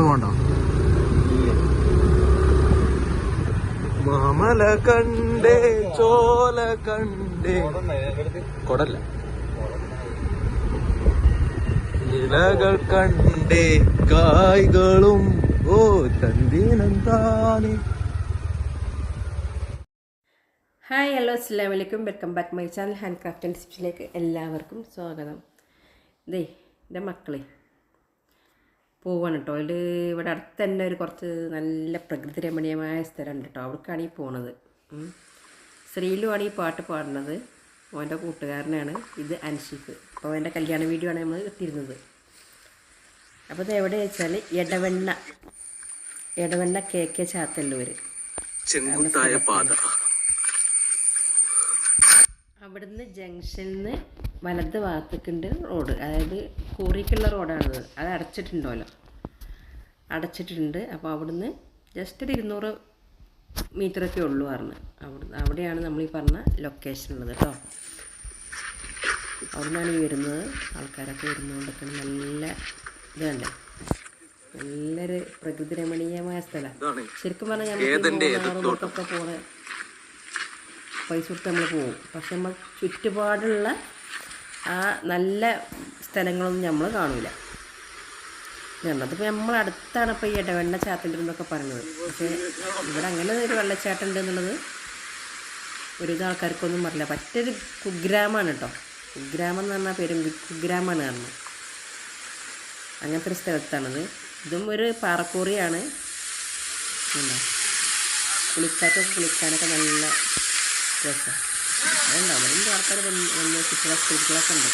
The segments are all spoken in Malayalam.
പോണ്ടോ മാമല കണ്ടേ ചോല കണ്ടേ. കൊടല്ല. ഇലകൾ കണ്ടേ കായ്കളും. ഓ തന്തീനന്താനേ ഹായ് ഹലോ അസ്സാം വലൈക്കും welcome back my channel hand craft and ടിപ്സിലേക്ക് എല്ലാവർക്കും സ്വാഗതം. ദേ എന്റെ മക്കളെ. പോവാണ് കേട്ടോ അതിൽ ഇവിടെ അടുത്ത് തന്നെ ഒരു കുറച്ച് നല്ല പ്രകൃതി രമണീയമായ സ്ഥലമുണ്ട് കേട്ടോ അവിടേക്കാണ് ഈ പോണത്. സ്ത്രീയിലുമാണ് ഈ പാട്ട് പാടുന്നത്. അവന്റെ കൂട്ടുകാരനാണ്. ഇത് അൻഷിഫ്. അപ്പോൾ അവന്റെ കല്യാണ വീഡിയോ ആണ് നമ്മൾ എത്തിയിരുന്നത് അപ്പോൾ ഇത് എവിടെ വെച്ചാൽ ഇടവെണ്ണ ഇടവെണ്ണ കെ കെ ചാത്തല്ലൂർ അവിടുന്ന് ജംഗ്ഷനിൽ നിന്ന് വലത് ഭാഗത്തേക്കുണ്ട് റോഡ്. അതായത് കൂറിക്കുള്ള റോഡാണത് അത് അടച്ചിട്ടുണ്ടല്ലോ. അടച്ചിട്ടുണ്ട്. അപ്പോൾ അവിടുന്ന് ജസ്റ്റ് ഒരു ഇരുന്നൂറ് മീറ്ററൊക്കെ ഉള്ളൂ പറഞ്ഞ്. അവിടുന്ന് അവിടെയാണ് നമ്മൾ ഈ പറഞ്ഞ ലൊക്കേഷൻ ഉള്ളത് കേട്ടോ അവിടുന്നാണ് ഈ വരുന്നത്. ആൾക്കാരൊക്കെ വരുന്നുകൊണ്ടൊക്കെ നല്ല ഇതുണ്ട് നല്ലൊരു പ്രകൃതി രമണീയമായ സ്ഥലം. ഇതാണ്. ശരിക്കും പറഞ്ഞാൽ ഞങ്ങൾക്ക് പോണ പൈസ കൊടുത്ത് നമ്മൾ പോകും പക്ഷെ നമ്മൾ ചുറ്റുപാടുള്ള ആ നല്ല സ്ഥലങ്ങളൊന്നും നമ്മൾ കാണൂല. അതിപ്പോൾ നമ്മൾ അടുത്താണ് ഇപ്പോൾ ഈ ഇടവെണ്ണ ചാത്തന്റെ എന്നൊക്കെ പറയുന്നത് പക്ഷേ ഇവിടെ അങ്ങനെ ഒരു വെള്ളച്ചാട്ടം ഉണ്ട് എന്നുള്ളത് ഒരുവിധ ആൾക്കാർക്കൊന്നും അറിയില്ല. പറ്റൊരു കുഗ്രാമാണ് കേട്ടോ കുഗ്രാമം എന്ന് പറഞ്ഞാൽ പേരും കുഗ്രാമാണ് കാരണം അങ്ങനത്തെ ഒരു സ്ഥലത്താണത്. ഇതും ഒരു പാറക്കൂറിയാണ്. കുളിക്കാറ്റൊക്കെ കുളിക്കാനൊക്കെ നല്ല രസമാണ് അതുണ്ടാവും അവരുടെ ആൾക്കാർ വന്ന് കുട്ടികളെ സ്ത്രീകളൊക്കെ ഉണ്ട്.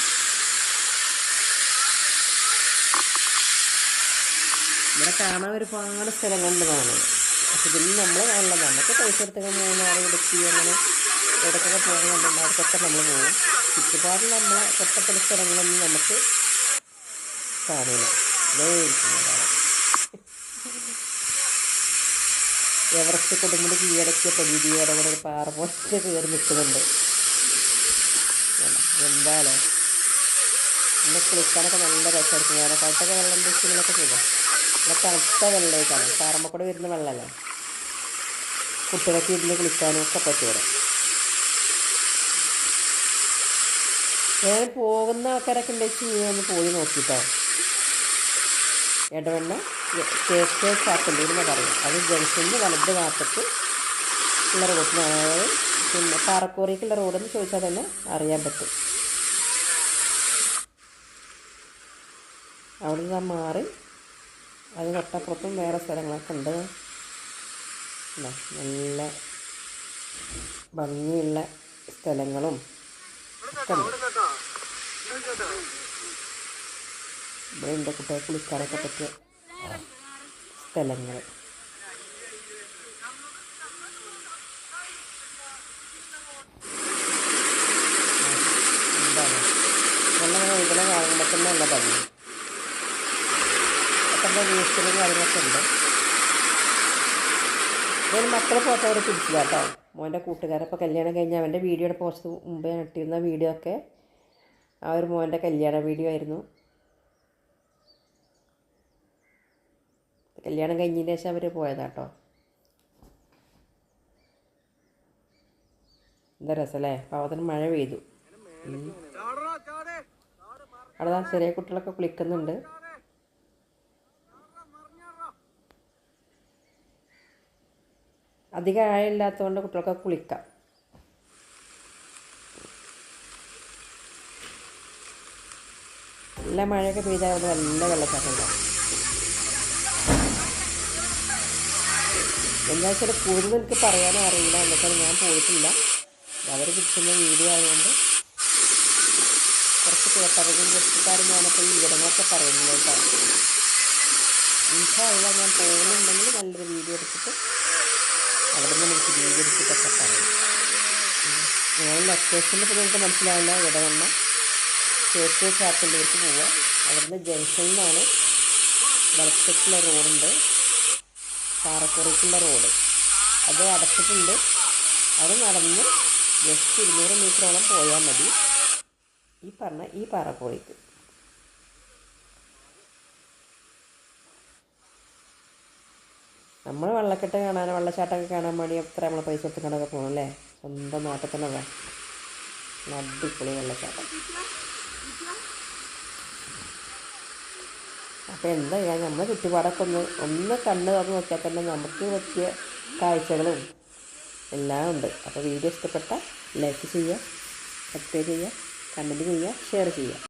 ഇവിടെ കാണാൻ ഒരുപാട് സ്ഥലങ്ങളുണ്ട് കാണുന്നത് പക്ഷെ ഇതിൽ നമ്മൾ കാണുന്നത് നമുക്ക് പൈസ എടുത്തൊക്കെ മൂന്നാറ് ഇടുക്കി അങ്ങനെ ഇടയ്ക്കൊക്കെ പോകാൻ അവർക്കൊക്കെ നമ്മൾ പോകും. ചുറ്റുപാട് നമ്മളെ തൊട്ടപ്പുറ സ്ഥലങ്ങളൊന്നും നമുക്ക് കാണില്ല ഇരിക്കുന്നതാണ് എവറസ്റ്റ് കൊടുമുടി കീഴടക്കിയ പ്രതീതിയോടെ കൂടെ ഒരു പാറ പോലെ കയറി നിൽക്കുന്നുണ്ട്. എന്താണോ ഇവിടെ കുളിക്കാനൊക്കെ നല്ല രസമായിരിക്കും. വേനൽക്കാലത്തൊക്കെ വെള്ളം കുളിക്കുന്നതൊക്കെ പോകാം നല്ല തണുത്ത വെള്ളമായിട്ടാണ്. പാറമ്മക്കൂടെ വരുന്ന വെള്ളമല്ലേ? കുട്ടികൾക്ക് ഇരുന്ന് കുളിക്കാനും ഒക്കെ പറ്റും ഇവിടെ ഞാൻ പോകുന്ന ആൾക്കാരൊക്കെ ഉണ്ടെങ്കിൽ ഒന്ന് പോയി നോക്കിട്ടോ. ഇടവണ്ണ കേക്ക് ചാത്തല്ലൂർ എന്ന് പറയും. അത് ജംഗ്ഷനിൽ വലത് ഭാഗത്തേക്ക് ഉള്ള റോഡിനാണ് അതായത് പിന്നെ പാറക്കോറിക്കുള്ള റോഡെന്ന് ചോദിച്ചാൽ തന്നെ അറിയാൻ പറ്റും. അവിടെ നിന്ന് മാറി അത് തൊട്ടപ്പുറത്തും വേറെ സ്ഥലങ്ങളൊക്കെ ഉണ്ട്. നല്ല ഭംഗിയുള്ള സ്ഥലങ്ങളും ഒക്കെ ഉണ്ട്. ഇവിടെ എന്റെ കുട്ടികൾക്ക് കുളിക്കാനൊക്കെ പറ്റിയ സ്ഥലങ്ങൾ വെള്ളം കാണുമ്പോൾ തന്നെ നല്ല ഭംഗി. അപ്പം വേസ്റ്റിലും കാര്യങ്ങളൊക്കെ ഉണ്ട്. ഞാൻ മക്കളെ ഫോട്ടോ അവിടെ പിടിച്ചില്ല കേട്ടോ മോന്റെ കൂട്ടുകാരപ്പോൾ കല്യാണം കഴിഞ്ഞ് അവന്റെ വീഡിയോയുടെ പോസ്റ്റ് മുമ്പേ ഇട്ടിരുന്ന വീഡിയോ ഒക്കെ ആ ഒരു മോന്റെ കല്യാണ വീഡിയോ ആയിരുന്നു. കല്യാണം കഴിഞ്ഞതിന് ശേഷം അവർ പോയതാട്ടോ എന്താ രസമല്ലേ പാവത്തിന് മഴ പെയ്തു. അവിടെ ചെറിയ കുട്ടികളൊക്കെ കുളിക്കുന്നുണ്ട്. അധികം ആഴമില്ലാത്തതുകൊണ്ട് കുട്ടികൾക്ക് കുളിക്കാം. നല്ല മഴയൊക്കെ പെയ്താൽ നല്ല വെള്ളച്ചാട്ടം ഉണ്ടാവും. എന്താ വെച്ചാൽ കൂടുതൽ എനിക്ക് പറയാനും അറിയില്ല. എന്നൊക്കെ ഞാൻ പോയിട്ടില്ല. അവർ കിട്ടുന്ന വീഡിയോ ആയതുകൊണ്ട് കുറച്ച് പേപ്പറുകളും കൃഷിക്കാരും ഞാനപ്പോൾ ഈ വിവരങ്ങളൊക്കെ പറയുന്നത് കേട്ടോ. ഇൻഷാല്ല ഞാൻ പോകുന്നുണ്ടെങ്കിൽ നല്ലൊരു വീഡിയോ എടുത്തിട്ട് അവിടെ നിന്ന് നമുക്ക് സ്വീകരിച്ചിട്ടൊക്കെ പറയും. ഞാൻ ലൊക്കേഷനിൽ ഇപ്പോൾ നിങ്ങൾക്ക് മനസ്സിലാവില്ല ഇവിടെ വന്ന ചേച്ചി ചാപ്പിലേക്ക് പോവുക അവിടുന്ന് ജംഗ്ഷനിൽ നിന്നാണ് വലത്തേക്കുള്ള റോഡുണ്ട് പാറക്കുറയ്ക്കുള്ള റോഡ് അത് അടച്ചിട്ടുണ്ട്. അത് നടന്ന് ജസ്റ്റ് ഇരുന്നൂറ് മീറ്ററോളം പോയാൽ മതി. ഈ പറഞ്ഞ ഈ പാറക്കുറയ്ക്ക് നമ്മൾ വെള്ളക്കെട്ട് കാണാൻ വെള്ളച്ചാട്ടമൊക്കെ കാണാൻ വേണ്ടി എത്ര നമ്മൾ പൈസ കൊടുത്ത് കണ്ടൊക്കെ പോകണം അല്ലേ സ്വന്തം നല്ല അടിപൊളി വെള്ളച്ചാട്ടം. അപ്പോൾ എന്താ ചെയ്യാൻ നമ്മുടെ ചുറ്റുപാടൊക്കെ ഒന്ന് ഒന്ന് കണ്ണ് തുറന്ന് നോക്കിയാൽ തന്നെ നമുക്ക് പറ്റിയ കാഴ്ചകളും എല്ലാം ഉണ്ട്. അപ്പോൾ വീഡിയോ ഇഷ്ടപ്പെട്ട ലൈക്ക് ചെയ്യുക സബ്സ്ക്രൈബ് ചെയ്യുക കമന്റ് ചെയ്യുക ഷെയർ ചെയ്യുക.